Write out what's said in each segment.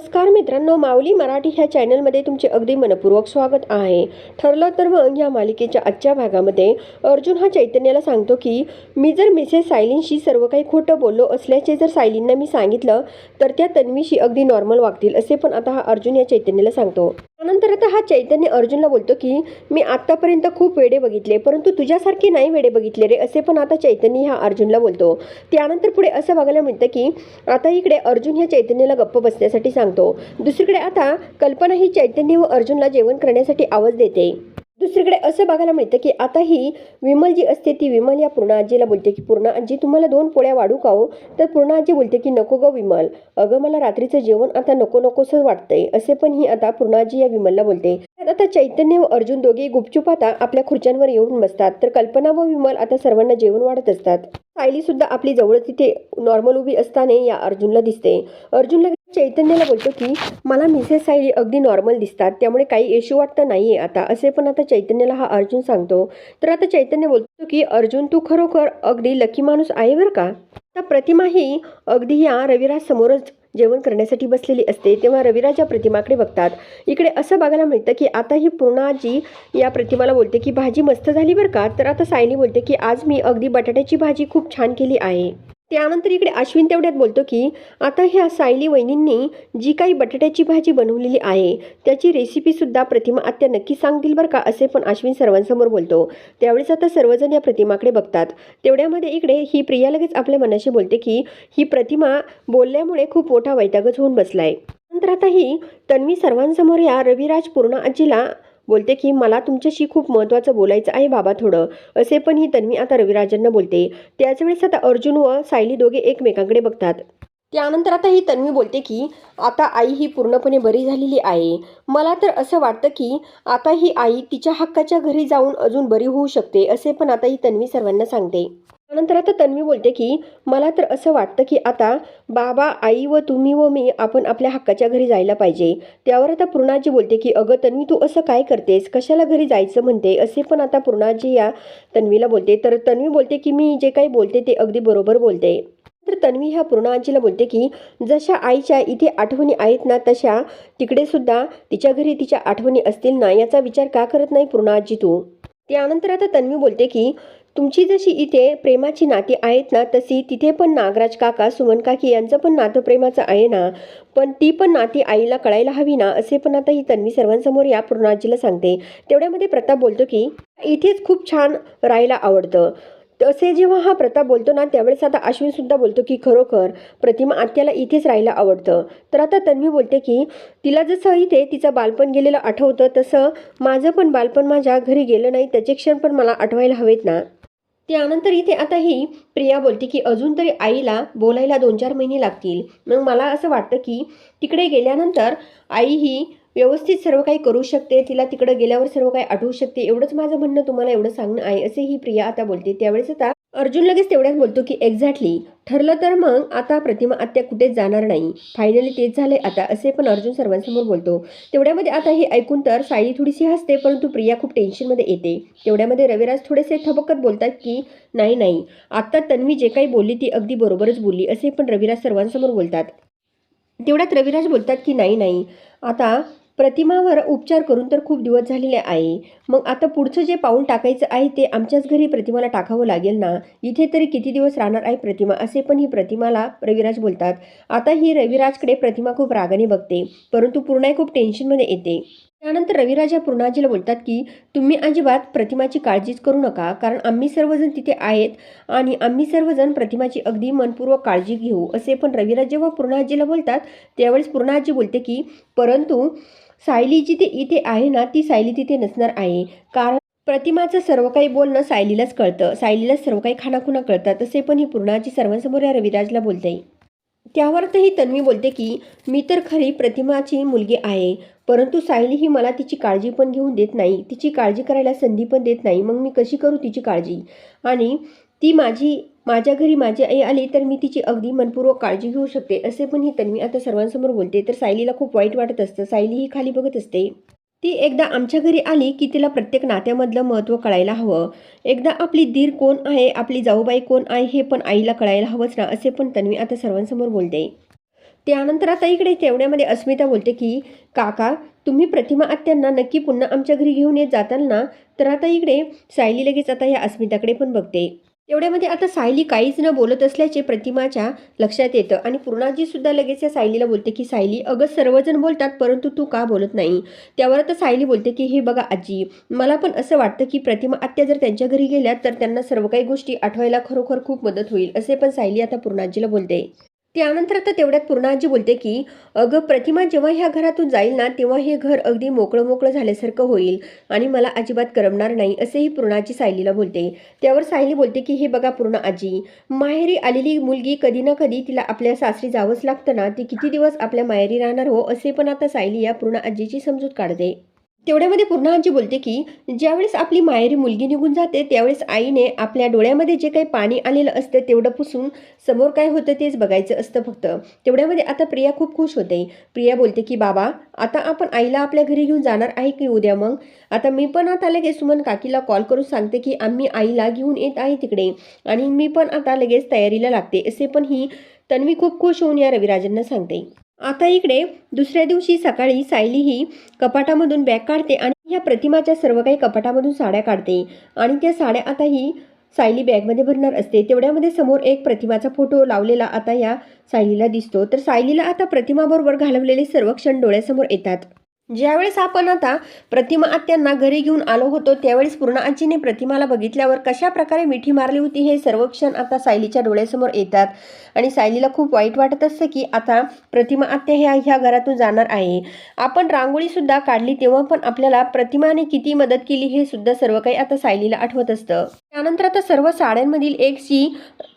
नमस्कार मित्रांनो माऊली मराठी ह्या चॅनलमध्ये तुमचे अगदी मनपूर्वक स्वागत आहे. ठरलं तर मग या मालिकेच्या आजच्या भागामध्ये अर्जुन हा चैतन्याला सांगतो की मी जर मिसेस सायलींशी सर्व काही खोटं बोललो असल्याचे जर सायलींना मी सांगितलं तर त्या तन्वीशी अगदी नॉर्मल वागतील असे पण आता हा अर्जुन या चैतन्याला सांगतो. त्यानंतर आता हा चैतन्य अर्जुनला बोलतो की मी आत्तापर्यंत खूप वेडे बघितले परंतु तुझ्यासारखे नाही वेडे बघितले रे असे पण आता चैतन्य ह्या अर्जुनला बोलतो. त्यानंतर पुढे असं बघायला मिळतं की आता इकडे अर्जुन ह्या चैतन्याला गप्प बसण्यासाठी सांगतो. दुसरीकडे आता कल्पना ही चैतन्य व अर्जुनला जेवण करण्यासाठी आवाज देते. दुसरीकडे असं बघायला मिळतं की आता ही विमल जी असते ती विमल या पूर्ण आजीला बोलते की पूर्ण आजी तुम्हाला दोन पोळ्या वाढू का हो? तर पूर्ण आजी बोलते की नको ग विमल. अगं मला रात्रीचं जेवण आता नको नकोसं वाटतंय. असे पण ही आता पूर्ण आजी या विमलला बोलते. आता चैतन्य व अर्जुन दोघे गुपचूप आता आपल्या खुर्च्यांवर येऊन बसतात. तर कल्पना व विमल आता सर्वांना जेवण वाढत असतात. सायली सुद्धा आपली जवळ तिथे नॉर्मल उभी असताना या अर्जुनला दिसते. अर्जुनला चैतन्याला बोलतो की मला मिसेस सायली अगदी नॉर्मल दिसतात त्यामुळे काही इश्यू वाटतं नाही आहे आता. असे पण आता चैतन्याला हा अर्जुन सांगतो. तर आता चैतन्य बोलतो की अर्जुन तू खरोखर अगदी लकी माणूस आहे बरं का? आता प्रतिमा ही अगदी या रविराज समोरच जेवण करण्यासाठी बसलेली असते तेव्हा रविराज या प्रतिमाकडे बघतात. इकडे असं बघायला मिळतं की आता ही पूर्णाजी या प्रतिमाला बोलते की भाजी मस्त झाली बरं का? तर आता सायली बोलते की आज मी अगदी बटाट्याची भाजी खूप छान केली आहे. त्यानंतर इकडे अश्विन तेवढ्यात बोलतो की आता ह्या सायली वहिनींनी जी काही बटाट्याची भाजी बनवलेली आहे त्याची रेसिपीसुद्धा प्रतिमा आत्या नक्की सांगतील बरं का? असे पण अश्विन सर्वांसमोर बोलतो. त्यावेळेस आता सर्वजण या प्रतिमाकडे बघतात. तेवढ्यामध्ये इकडे ही प्रिया लगेच आपल्या मनाशी बोलते की ही प्रतिमा बोलल्यामुळे खूप मोठा वैतागच होऊन बसलाय. नंतर आता ही तन्वी सर्वांसमोर या रविराज पूर्ण आजीला बोलते की मला तुमच्याशी खूप महत्त्वाचं बोलायचं आहे बाबा थोडं. असे पण ही तन्वी आता रविराजांना बोलते. त्याचवेळेस आता अर्जुन व सायली दोघे एकमेकांकडे बघतात. त्यानंतर आता ही तन्वी बोलते की आता आई ही पूर्णपणे बरी झालेली आहे. मला तर असं वाटतं की आता ही आई तिच्या हक्काच्या घरी जाऊन अजून बरी होऊ शकते असे पण आता ही तन्वी सर्वांना सांगते. त्यानंतर आता तन्वी बोलते की मला तर असं वाटतं की आता बाबा आई व तुम्ही व मी आपण आपल्या हक्काच्या घरी जायला पाहिजे. त्यावर आता पूर्णाजी बोलते की अगं तन्वी तू असं काय करतेस? कशाला घरी जायचं म्हणते? असे पण आता पूर्णाजी या तन्वीला बोलते. तर तन्वी बोलते की मी जे काही बोलते ते अगदी बरोबर बोलते. तर तन्वी ह्या पूर्णाजीला बोलते की जशा आईच्या इथे आठवणी आहेत ना तशा तिकडे सुद्धा तिच्या घरी तिच्या आठवणी असतील ना याचा विचार का करत नाही पूर्णाजी तू? त्यानंतर आता तन्वी बोलते की तुमची जशी इथे प्रेमाची नाती आहेत ना तशी तिथे पण नागराज काका सुमन काकी यांचं पण नातं प्रेमाचं आहे ना. पण ती पण नाती आईला कळायला हवी ना असे पण आता ही तन्वी सर्वांसमोर या पूर्णाजीला सांगते. तेवढ्यामध्ये प्रताप बोलतो की इथेच खूप छान राहायला आवडतं. तसे जेव्हा हा प्रताप बोलतो ना त्यावेळेस आता अश्विन सुद्धा बोलतो की खरोखर प्रतिमा आत्याला इथेच राहायला आवडतं. तर आता तन्वी बोलते की तिला जसं इथे तिचं बालपण गेलेलं आठवतं तसं माझं पण बालपण माझ्या घरी गेलं नाही त्याचे क्षण पण मला आठवायला हवेत ना. त्यानंतर इथे आता ही प्रिया बोलते की अजून तरी आईला बोलायला दोन चार महिने लागतील. मग मला असं वाटतं की तिकडे गेल्यानंतर आई ही व्यवस्थित सर्व काही करू शकते. तिला तिकडं गेल्यावर सर्व काही आठवू शकते. एवढंच माझं म्हणणं तुम्हाला एवढं सांगणं आहे असे ही प्रिया आता बोलते. त्यावेळेस आता अर्जुन लगेच तेवढ्यात बोलतो की एक्झॅक्टली ठरलं तर मग आता प्रतिमा आत्या कुठेच जाणार नाही. फायनली तेच झाले आता असे पण अर्जुन सर्वांसमोर बोलतो. तेवढ्यामध्ये आता हे ऐकून तर सायली थोडीशी हसते परंतु प्रिया खूप टेन्शनमध्ये येते. तेवढ्यामध्ये रविराज थोडेसे थबकत बोलतात की नाही नाही. आत्ता तन्वी जे काही बोलली ती अगदी बरोबरच बोलली असे पण रविराज सर्वांसमोर बोलतात. तेवढ्यात रविराज बोलतात की नाही नाही. आता प्रतिमावर उपचार करून तर खूप दिवस झालेले आहे. मग आता पुढचं जे पाऊल टाकायचं आहे ते आमच्याच घरी प्रतिमाला टाकावं लागेल ना? इथे तरी किती दिवस राहणार आहे प्रतिमा? असे पण ही प्रतिमाला रविराज बोलतात. आता ही रविराजकडे प्रतिमा खूप रागाने बघते परंतु पूर्णा खूप टेन्शनमध्ये येते. त्यानंतर रविराज या पूर्णाजीला बोलतात की तुम्ही अजिबात प्रतिमाची काळजीच करू नका कारण आम्ही सर्वजण तिथे आहेत आणि आम्ही सर्वजण प्रतिमाची अगदी मनपूर्वक काळजी घेऊ. असे पण रविराज जेव्हा पूर्णाजीला बोलतात त्यावेळेस पूर्णाजी बोलते की परंतु सायली जिथे इथे आहे ना ती सायली तिथे नसणार आहे कारण प्रतिमाचं सर्व काही बोलणं सायलीलाच कळतं. सायलीलाच सर्व काही खानाखुना कळतं तसे पण ही पूर्णाची सर्वांसमोर या रविराजला बोलते. त्यावरतही तन्वी बोलते की मी तर खरी प्रतिमाची मुलगी आहे. परंतु सायली ही मला तिची काळजी पण घेऊन देत नाही. तिची काळजी करायला संधी पण देत नाही. मग मी कशी करू तिची काळजी? आणि ती माझी माझ्या घरी माझी आई आली तर मी तिची अगदी मनपूर्वक काळजी घेऊ शकते असे पण ही तन्वी आता सर्वांसमोर बोलते. तर सायलीला खूप वाईट वाटत असतं. सायली ही खाली बघत असते. ती एकदा आमच्या घरी आली की तिला प्रत्येक नात्यामधलं महत्त्व कळायला हवं. एकदा आपली दीर कोण आहे आपली जाऊबाई कोण आहे हे पण आईला कळायला हवंच ना असे पण तन्वी आता सर्वांसमोर बोलते. त्यानंतर आता इकडे तेवढ्यामध्ये अस्मिता बोलते की काका तुम्ही प्रतिमा आत्यांना नक्की पुन्हा आमच्या घरी घेऊन येत जाताल ना? तर आता इकडे सायली लगेच आता या अस्मिताकडे पण बघते. तेवढ्यामध्ये आता सायली काहीच न बोलत असल्याचे प्रतिमाच्या लक्षात येतं. आणि पूर्णाजीसुद्धा लगेच या सायलीला बोलते की सायली अगं सर्वजण बोलतात परंतु तू का बोलत नाही? त्यावर आता सायली बोलते की हे बघा आजी मला पण असं वाटतं की प्रतिमा आत्या जर त्यांच्या घरी गेल्या तर त्यांना सर्व काही गोष्टी आठवायला खरोखर खूप मदत होईल. असे पण सायली आता पूर्णाजीला बोलते. त्यानंतर आता तेवढ्यात पूर्णाजी बोलते की अगं प्रतिमा जेव्हा ह्या घरातून जाईल ना तेव्हा हे घर अगदी मोकळं मोकळं झाल्यासारखं होईल आणि मला अजिबात करमणार नाही असेही पूर्णाजी सायलीला बोलते. त्यावर सायली बोलते की हे बघा पूर्ण आजी माहेरी आलेली मुलगी कधी ना कधी तिला आपल्या सासरी जावंच लागतं ना ती किती दिवस आपल्या माहेरी राहणार हो असे पण आता सायली या पूर्ण आजीची समजूत काढते. तेवढ्यामध्ये पूर्ण आजी बोलते की ज्यावेळेस आपली माहेरी मुलगी निघून जाते त्यावेळेस आईने आपल्या डोळ्यामध्ये जे काही पाणी आलेलं असतं तेवढं पुसून समोर काय होतं तेच बघायचं असतं फक्त. तेवढ्यामध्ये आता प्रिया खूप खुश होते. प्रिया बोलते की बाबा आता आपण आईला आपल्या घरी घेऊन जाणार आहे की उद्या मग? आता मी पण आता लगेच सुमन काकीला कॉल करून सांगते की आम्ही आईला घेऊन येत आहे तिकडे आणि मी पण आता लगेच तयारीला लागते. असे पण ही तन्वी खूप खुश होऊन या रविराजांना सांगते. आता इकडे दुसऱ्या दिवशी सकाळी सायली ही कपाटामधून बॅग काढते आणि ह्या प्रतिमाच्या सर्व काही कपाटामधून साड्या काढते. आणि त्या साड्या आता ही सायली बॅगमध्ये भरणार असते. तेवढ्यामध्ये समोर एक प्रतिमाचा फोटो लावलेला आता या सायलीला दिसतो. तर सायलीला आता प्रतिमाबरोबर घालवलेले सर्व क्षण डोळ्यासमोर येतात. ज्यावेळेस आपण आता प्रतिमा आत्यांना घरी घेऊन आलो होतो त्यावेळेस पूर्ण आजीने प्रतिमाला बघितल्यावर कशा प्रकारे मिठी मारली होती हे सर्व क्षण आता सायलीच्या डोळ्यासमोर येतात. आणि सायलीला खूप वाईट वाटत असतं की आता प्रतिमा आत्या ह्या ह्या घरातून जाणार आहे. आपण रांगोळीसुद्धा काढली तेव्हा पण आपल्याला प्रतिमाने किती मदत केली हे सुद्धा सर्व काही आता सायलीला आठवत असतं. त्यानंतर आता सर्व साड्यांमधील एक सी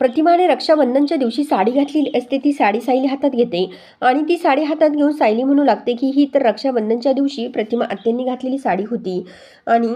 प्रतिमाने रक्षाबंधनच्या दिवशी साडी घातलेली असते ती साडी सायली हातात घेते आणि ती साडी हातात घेऊन सायली म्हणू लागते की ही तर रक्षाबंधनच्या दिवशी प्रतिमा आत्यांनी घातलेली साडी होती. आणि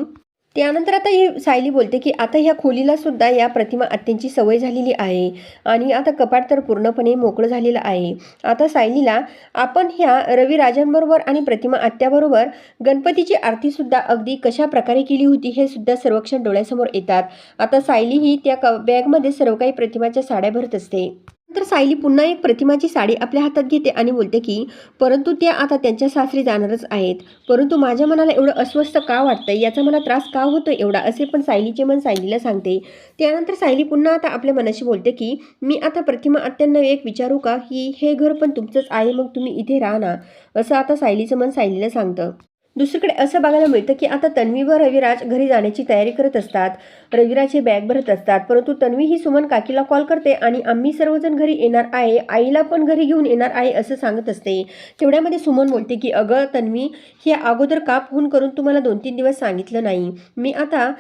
त्यानंतर आता ही सायली बोलते की आता ह्या खोलीला सुद्धा या प्रतिमा आत्यांची सवय झालेली आहे आणि आता कपाट तर पूर्णपणे मोकळं झालेलं आहे. आता सायलीला आपण ह्या रविराजांबरोबर आणि प्रतिमा आत्याबरोबर गणपतीची आरतीसुद्धा अगदी कशा प्रकारे केली होती हे सुद्धा सर्वक्षण डोळ्यासमोर येतात. आता सायली ही त्या क बॅगमध्ये सर्व काही प्रतिमाच्या साड्या भरत असते. तर सायली पुन्हा एक प्रतिमाची साडी आपल्या हातात घेते आणि बोलते की परंतु त्या आता त्यांच्या सासरी जाणारच आहेत. परंतु माझ्या मनाला एवढं अस्वस्थ का वाटतंय? याचा मला त्रास का होतो एवढा? असे पण सायलीचे मन सायलीला सांगते. त्यानंतर सायली पुन्हा आता आपल्या मनाशी बोलते की मी आता प्रतिमा अत्यांना एक विचारू का? की हे घर पण तुमचंच आहे मग तुम्ही इथे राहा ना. असं आता सायलीचं मन सायलीला सांगतं. दुसरीकडे असं बघायला मिळतं की आता तन्वी व रविराज घरी जाण्याची तयारी करत असतात रविराज हे बॅग भरत असतात परंतु तन्वी ही सुमन काकीला कॉल करते आणि आम्ही सर्वजण घरी येणार आहे आईला पण घरी घेऊन येणार आहे असं सांगत असते. तेवढ्यामध्ये सुमन बोलते की अगं तन्वी हे अगोदर का फोन करून तुम्हाला दोन तीन दिवस सांगितलं नाही? मी आता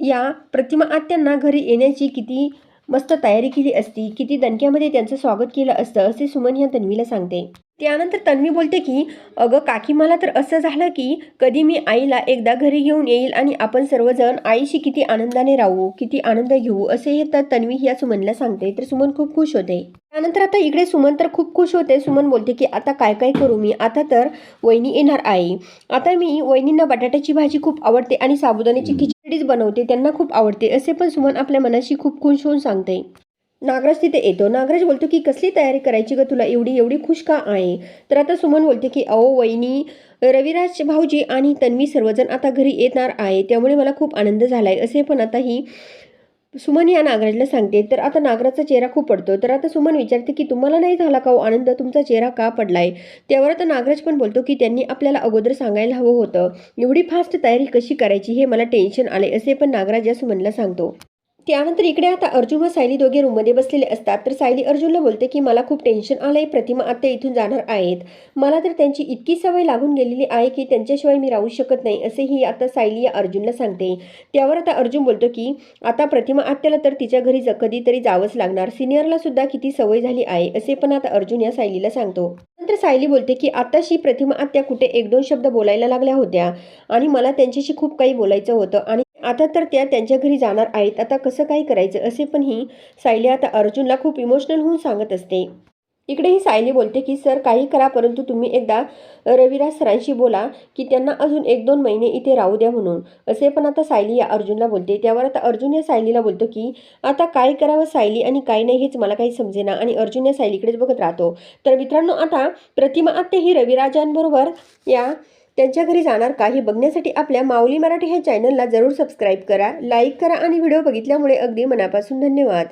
या प्रतिमा आत्यांना घरी येण्याची किती मस्त तयारी केली असती किती दणक्यामध्ये त्यांचं स्वागत केलं असतं असे सुमन ह्या तन्वीला सांगते. त्यानंतर तन्वी बोलते की अगं काकी मला तर असं झालं की कधी मी आईला एकदा घरी घेऊन येईल आणि आपण सर्वजण आईशी किती आनंदाने राहू किती आनंद घेऊ असे हे तर तन्वी या सुमनला सांगते. तर सुमन खूप खुश होते. त्यानंतर आता इकडे सुमन तर खूप खुश होते. सुमन बोलते की आता काय काय करू मी? आता तर वहिनी येणार आहे. आता मी वहिनींना बटाट्याची भाजी खूप आवडते आणि साबुदाण्याची खिचडीच बनवते. त्यांना खूप आवडते. असे पण सुमन आपल्या मनाशी खूप खुश होऊन सांगते. नागराज तिथे येतो. नागराज बोलतो की कसली तयारी करायची ग तुला? एवढी एवढी खुश का आहे? तर आता सुमन बोलते की अहो वहिनी रविराज भाऊजी आणि तन्वी सर्वजण आता घरी येणार आहे. त्यामुळे मला खूप आनंद झाला आहे असे पण आता ही सुमन या नागराजला सांगते. तर आता नागराजचा चेहरा खूप पडतो. तर आता सुमन विचारते की तुम्हाला नाही झाला का हो आनंद? तुमचा चेहरा का पडलाय? त्यावर आता नागराज पण बोलतो की त्यांनी आपल्याला अगोदर सांगायला हवं होतं. एवढी फास्ट तयारी कशी करायची हे मला टेन्शन आले असे पण नागराज या सुमनला सांगतो. त्यानंतर इकडे आता अर्जुन व सायली दोघे रूममध्ये बसलेले असतात. तर सायली अर्जुनला बोलते की मला खूप टेन्शन आलंय. प्रतिमा आत्या इथून जाणार आहेत. मला तर त्यांची इतकी सवय लागून गेलेली आहे की त्यांच्याशिवाय मी राहू शकत नाही असेही आता सायली या अर्जुनला सांगते. त्यावर आता अर्जुन बोलतो की आता प्रतिमा आत्याला तर तिच्या घरी ज- कधीतरी जावंच लागणार. सिनियरला सुद्धा किती सवय झाली आहे असे पण आता अर्जुन या सायलीला सांगतो. नंतर सायली बोलते की आताशी प्रतिमा आत्या कुठे एक दोन शब्द बोलायला लागल्या होत्या आणि मला त्यांच्याशी खूप काही बोलायचं होतं आणि आता तर त्या त्यांच्या घरी जाणार आहेत. आता कसं काय करायचं? असे पण ही सायली आता अर्जुनला खूप इमोशनल होऊन सांगत असते. इकडे ही सायली बोलते की सर काही करा परंतु तुम्ही एकदा रविराज सरांशी बोला की त्यांना अजून एक दोन महिने इथे राहू द्या म्हणून. असे पण आता सायली या अर्जुनला बोलते. त्यावर आता अर्जुन या सायलीला बोलतो की आता काय करावं सायली आणि काय नाही हेच मला काही समजेना. आणि अर्जुन या सायलीकडेच बघत राहतो. तर मित्रांनो आता प्रतिमा आत्ते ही रविराजांबरोबर या त्यांच्या घरी जाणार का हे बघण्यासाठी आपल्या माऊली मराठी ह्या चॅनलला जरूर सबस्क्राईब करा लाईक करा आणि व्हिडिओ बघितल्यामुळे अगदी मनापासून धन्यवाद.